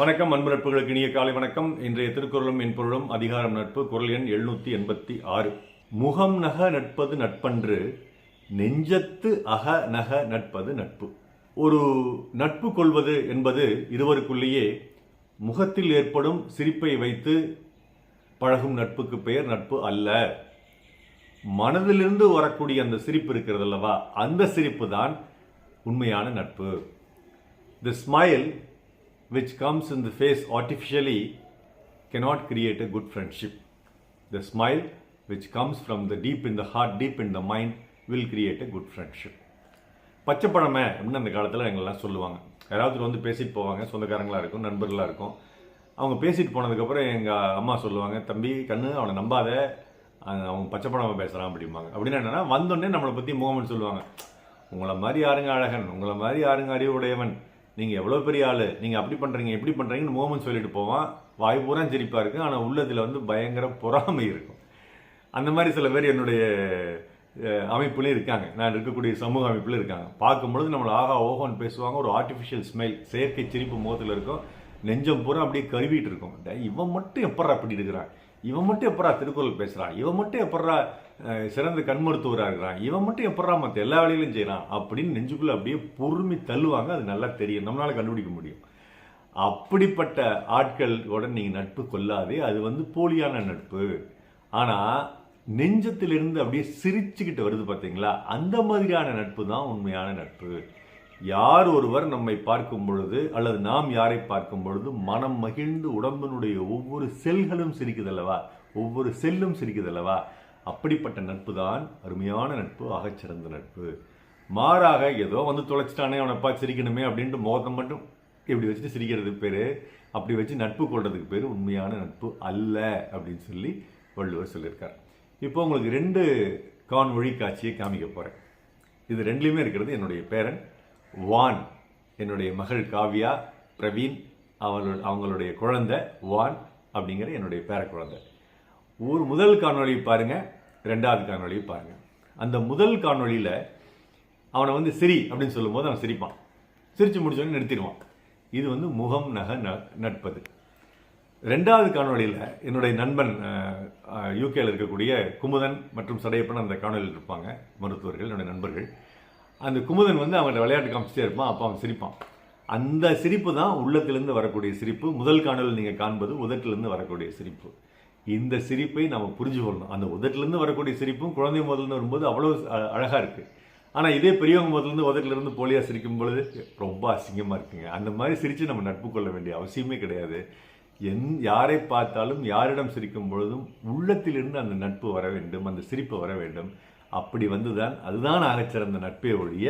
வணக்கம் அன்பு நட்புகளுக்கு இனிய காலை வணக்கம். இன்றைய திருக்குறளும் என்பொருளும் அதிகாரம் நட்பு குரல் எண் எழுநூத்தி எண்பத்தி ஆறு. முகம் நக நட்பது நட்பன்று நெஞ்சத்து அக நக நட்பது நட்பு. ஒரு நட்பு கொள்வது என்பது இருவருக்குள்ளேயே முகத்தில் ஏற்படும் சிரிப்பை வைத்து பழகும் நட்புக்கு பெயர் நட்பு அல்ல. மனதிலிருந்து வரக்கூடிய அந்த சிரிப்பு இருக்கிறது அல்லவா அந்த சிரிப்பு தான் உண்மையான நட்பு. The smile which comes in the face artificially cannot create a good friendship. The smile which comes from the deep in the heart, deep in the mind will create a good friendship. பச்சைப்பழமை அப்படின்னு அந்த காலத்தில் எங்கெல்லாம் சொல்லுவாங்க. யாராவது வந்து பேசிட்டு போவாங்க சொந்தக்காரங்களாக இருக்கும் நண்பர்களாக இருக்கும். அவங்க பேசிட்டு போனதுக்கப்புறம் எங்கள் அம்மா சொல்லுவாங்க தம்பி கண்ணு அவனை நம்பாத. அவன் அவன் பச்சைப்பழமை பேசுகிறான் அப்படிம்பாங்க. அப்படின்னா என்னென்னா வந்தோடனே நம்மளை பற்றி முகமன் சொல்லுவாங்க. உங்களை மாதிரி யாருங்க அழகன்? உங்களை மாதிரி யாருங்க அறிவுடையவன்? நீங்கள் எவ்வளோ பெரிய ஆள்? நீங்கள் அப்படி பண்ணுறீங்க எப்படி பண்ணுறீங்கன்னு மோமன் சொல்லிட்டு போவான். வாய் பூரா சிரிப்பாக இருக்கும் ஆனால் உள்ளதில் வந்து பயங்கர பொறாமை இருக்கும். அந்த மாதிரி சில பேர் என்னுடைய அமைப்புலேயும் அமைப்புலையும் இருக்காங்க. நான் இருக்கக்கூடிய சமூக அமைப்புல இருக்காங்க. பார்க்கும்பொழுது நம்மளை ஆகா ஓஹோன்னு பேசுவாங்க. ஒரு ஆர்டிஃபிஷியல் ஸ்மைல் செயற்கை சிரிப்பு முகத்தில் இருக்கும். நெஞ்சம் பூரா அப்படியே கருவிட்டு இருக்கும். இவன் மட்டும் எப்பட்றா அப்படி இருக்கிறான்? இவன் மட்டும் எப்படா திருக்குறள் பேசுகிறான் இவன் மட்டும் எப்பட்றா சிறந்த கண் மருத்துவராக இருக்கிறான். இவன் மட்டும் எப்படா மற்ற எல்லா வேலையிலும் செய்கிறான் அப்படின்னு நெஞ்சுக்குள்ளே அப்படியே பொறுமை தள்ளுவாங்க. அது நல்லா தெரியும். நம்மளால கண்டுபிடிக்க முடியும். அப்படிப்பட்ட ஆட்களோட நீங்கள் நட்பு கொள்ளாதே. அது வந்து போலியான நட்பு. ஆனால் நெஞ்சத்திலிருந்து அப்படியே சிரிச்சுக்கிட்டு வருது பார்த்தீங்களா அந்த மாதிரியான நட்பு தான் உண்மையான நட்பு. யார் ஒருவர் நம்மை பார்க்கும் பொழுது அல்லது நாம் யாரை பார்க்கும் பொழுது மனம் மகிழ்ந்து உடம்பினுடைய ஒவ்வொரு செல்களும் சிரிக்குதல்லவா ஒவ்வொரு செல்லும் சிரிக்குதல்லவா அப்படிப்பட்ட நட்பு தான் அருமையான நட்பு ஆகச்சிறந்த நட்பு. மாறாக ஏதோ வந்து தொலைச்சிட்டானே அவனை பார்த்து சிரிக்கணுமே அப்படின்ட்டு மோகம் மட்டும் இப்படி வச்சுட்டு சிரிக்கிறதுக்கு பேர். அப்படி வச்சு நட்பு கொள்றதுக்கு பேர் உண்மையான நட்பு அல்ல அப்படின்னு சொல்லி வள்ளுவர் சொல்லியிருக்கார். இப்போ உங்களுக்கு ரெண்டு கான்மொழி காட்சியை காமிக்க போகிறேன் இது ரெண்டுலேயுமே இருக்கிறது என்னுடைய பேரன் வான் என்னுடைய மகள் காவ்யா பிரவீன் அவளோட அவங்களுடைய குழந்தை வான் அப்படிங்கிற என்னுடைய பேர குழந்தை. ஒரு முதல் காணொளி பாருங்க ரெண்டாவது காணொளி பாருங்க. அந்த முதல் காணொளியில் அவனை வந்து சிரி அப்படின்னு சொல்லும்போது அவன் சிரிப்பான். சிரித்து முடிச்சோடனே நிறுத்திடுவான். இது வந்து முகம் நக ந- நட்பது. ரெண்டாவது காணொளியில் என்னுடைய நண்பன் யூகேயில் இருக்கக்கூடிய குமுதன் மற்றும் சடையப்பன் அந்த காணொளியில் இருப்பாங்க மருத்துவர்கள் என்னுடைய நண்பர்கள். அந்த குமுதன் வந்து அவன்கிட்ட விளையாட்டு காமிச்சிட்டே இருப்பான் அப்போ அவன் சிரிப்பான். அந்த சிரிப்பு தான் உள்ளத்திலேருந்து வரக்கூடிய சிரிப்பு. முதல் காணொலி நீங்கள் காண்பது உதட்டிலேருந்து வரக்கூடிய சிரிப்பு. இந்த சிரிப்பை நம்ம புரிஞ்சு கொள்ளணும் அந்த உதட்டிலிருந்து வரக்கூடிய சிரிப்பும் குழந்தை முதல்னு வரும்போது அவ்வளோ அழகாக இருக்குது ஆனால் இதே பெரியவங்க முதல்லேருந்து உதட்டிலிருந்து போலியா சிரிக்கும் பொழுது ரொம்ப அசிங்கமாக இருக்குங்க. அந்த மாதிரி சிரித்து நம்ம நட்பு கொள்ள வேண்டிய அவசியமே கிடையாது. எந் யாரை பார்த்தாலும் யாரிடம் சிரிக்கும் பொழுதும் உள்ளத்திலிருந்து அந்த நட்பு வர வேண்டும் அந்த சிரிப்பு வர வேண்டும். அப்படி வந்துதான் அதுதான் ஆகச்சிறந்த நட்பே ஒழிய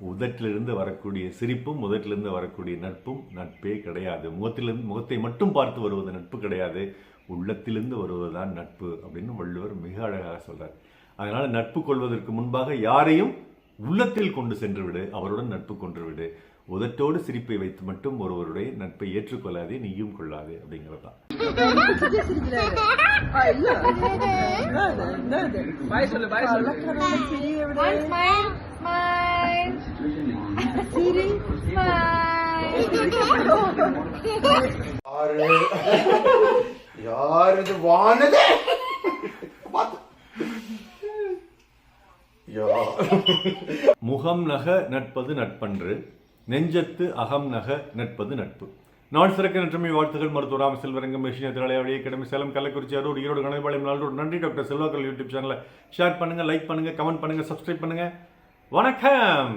உதட்டிலிருந்து வரக்கூடிய சிரிப்பும் உதட்டிலிருந்து வரக்கூடிய நட்பும் நட்பே கிடையாது. முகத்திலிருந்து முகத்தை மட்டும் பார்த்து வருவது நட்பு கிடையாது. உள்ளத்திலிருந்து வருவதுதான் நட்பு அப்படின்னு வள்ளுவர் மிக அழகாக சொல்றார். அதனால நட்பு கொள்வதற்கு முன்பாக யாரையும் உள்ளத்தில் கொண்டு சென்று விடு அவருடன் நட்பு கொண்டு விடு. உதட்டோடு சிரிப்பை வைத்து மட்டும் ஒருவருடைய நட்பை ஏற்றுக்கொள்ளாதே நீயும் கொள்ளாதே அப்படிங்கிறது தான். யாரு? இது வானது? முகம் நக நட்பது நட்பன்று நெஞ்சத்து அகம் நக நட்பது நட்பு. நாள் சிறக்க நற்றமை வாழ்த்துகள் மருத்துவ ராம செல்வரங்கம் மிஷினிய திரளையாவளியை கிடமை சேலம் கள்ளக்குறிச்சி அரூர் ஈரோடு கணவாளையம் நாளோடு நன்றி டாக்டர் செல்வாக்கள் யூடியூப் சேனலை ஷேர் பண்ணுங்கள் லைக் பண்ணுங்கள் கமெண்ட் பண்ணுங்கள் சப்ஸ்கிரைப் பண்ணுங்கள் வணக்கம்!